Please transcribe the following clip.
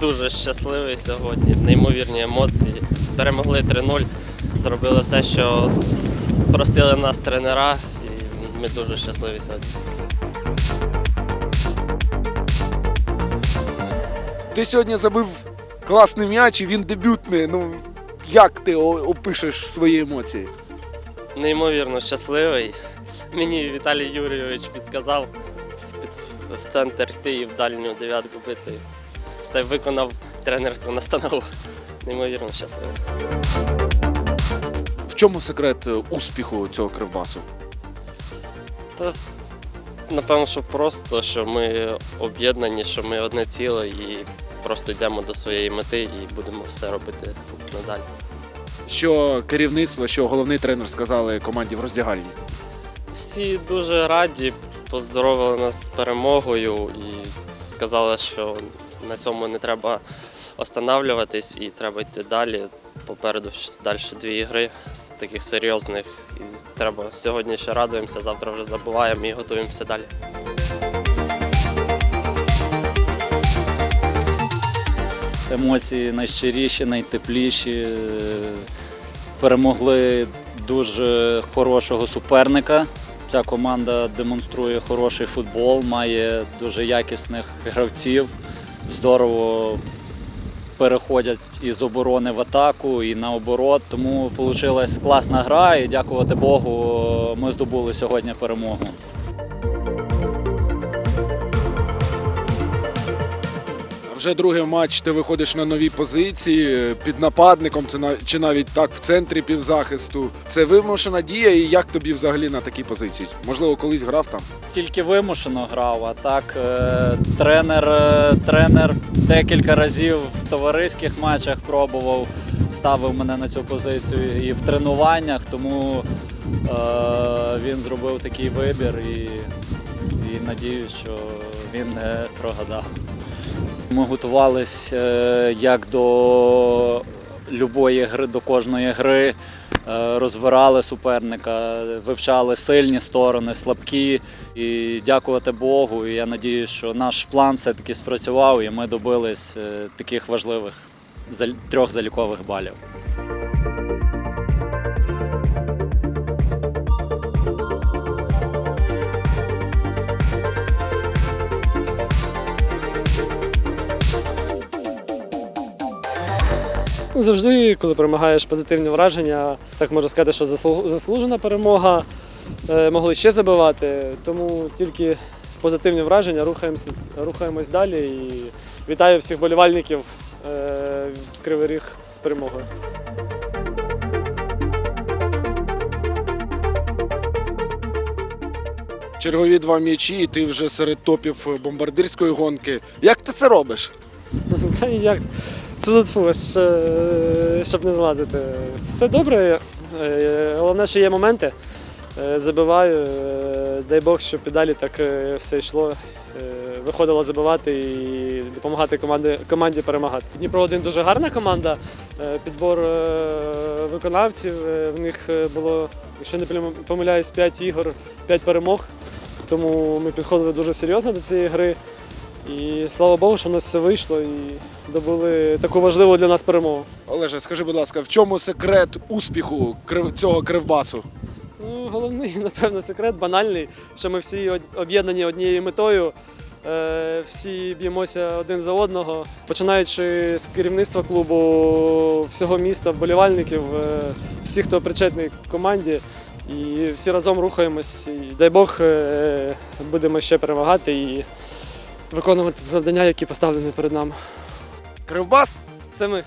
Дуже щасливий сьогодні, неймовірні емоції. Перемогли 3-0, зробили все, що просили нас тренера, і ми дуже щасливі сьогодні. Ти сьогодні забив класний м'яч і він дебютний. Ну як ти опишеш свої емоції? Неймовірно щасливий. Мені Віталій Юрійович підказав в центр йти і в дальню дев'ятку бити. Й виконав тренерську настанову. Неймовірно щасливий. В чому секрет е, успіху цього кривбасу? Та напевно, що просто, що ми об'єднані, що ми одне ціле і просто йдемо до своєї мети і будемо все робити надалі. Що керівництво, що головний тренер сказали команді в роздягальні? Всі дуже раді, поздоровили нас з перемогою і сказали, що на цьому не треба останавливатись і треба йти далі. Попереду далі дві ігри таких серйозних. І треба сьогодні ще радуємося, завтра вже забуваємо і готуємося далі. Емоції найщиріші, найтепліші. Перемогли дуже хорошого суперника. Ця команда демонструє хороший футбол, має дуже якісних гравців. Здорово переходять із оборони в атаку і наоборот. Тому вийшла класна гра і дякувати Богу, ми здобули сьогодні перемогу. Вже другий матч ти виходиш на нові позиції під нападником, чи навіть так в центрі півзахисту. Це вимушена дія, і як тобі взагалі на такій позиції? Можливо, колись грав там? тільки вимушено грав, а так е, тренер, е, тренер декілька разів в товариських матчах пробував, ставив мене на цю позицію і в тренуваннях, тому е, він зробив такий вибір і, і надіюсь, що він не прогадав. Ми готувалися е, як до любої гри, до кожної гри. Е, Розбирали суперника, вивчали сильні сторони, слабкі. І дякувати Богу. Я надію, що наш план все-таки спрацював, і ми добились е, таких важливих трьох залікових балів. Ну, Завжди, коли перемагаєш позитивні враження, так можна сказати, що заслужена перемога. Е, Могли ще забивати, тому тільки позитивні враження, рухаємось, рухаємось далі і вітаю всіх болівальників е, Кривий Ріг з перемогою. Чергові два м'ячі, і ти вже серед топів бомбардирської гонки. Як ти це робиш? Та ніяк. Тут е, щоб не злазити. Все добре. е, Головне, що є моменти. Е, Забиваю. Дай Бог, щоб і далі так все йшло. Виходило забивати і допомагати команді, команді перемагати. Дніпро 1 дуже гарна команда. Підбор виконавців. В них було, якщо не помиляюсь, 5 ігор, 5 перемог. Тому ми підходили дуже серйозно до цієї гри. І слава Богу, що в нас все вийшло і добули таку важливу для нас перемогу. Олеже, скажи, будь ласка, в чому секрет успіху крив- цього кривбасу? Ну, головний, напевно, секрет банальний, що ми всі од- об'єднані однією метою. Е, Всі б'ємося один за одного, починаючи з керівництва клубу, всього міста, вболівальників, е, всіх, хто причетний к команді. І всі разом рухаємось. І дай Бог е, будемо ще перемагати і виконувати завдання, які поставлені перед нами. Кривбас? Це ми.